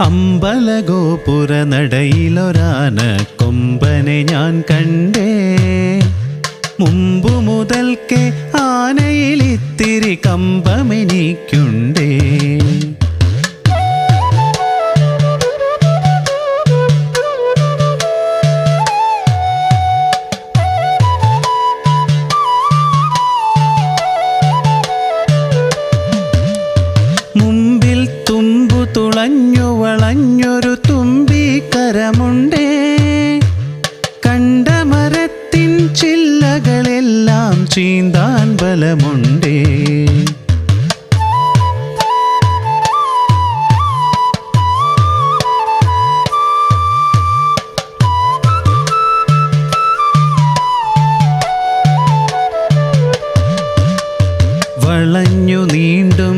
അമ്പലഗോപുര നടയിലൊരാന കൊമ്പനെ ഞാൻ കണ്ടേ. മുമ്പു മുതൽക്കേ ആനയിലിത്തിരി കമ്പമെനിക്കുണ്ടേ. തുളഞ്ഞു വളഞ്ഞൊരു തുമ്പിക്കരമുണ്ടേ കണ്ട മരത്തിൻ ചില്ലകളെല്ലാം ചീന്താൻ ബലമുണ്ടേ. വളഞ്ഞു നീണ്ടും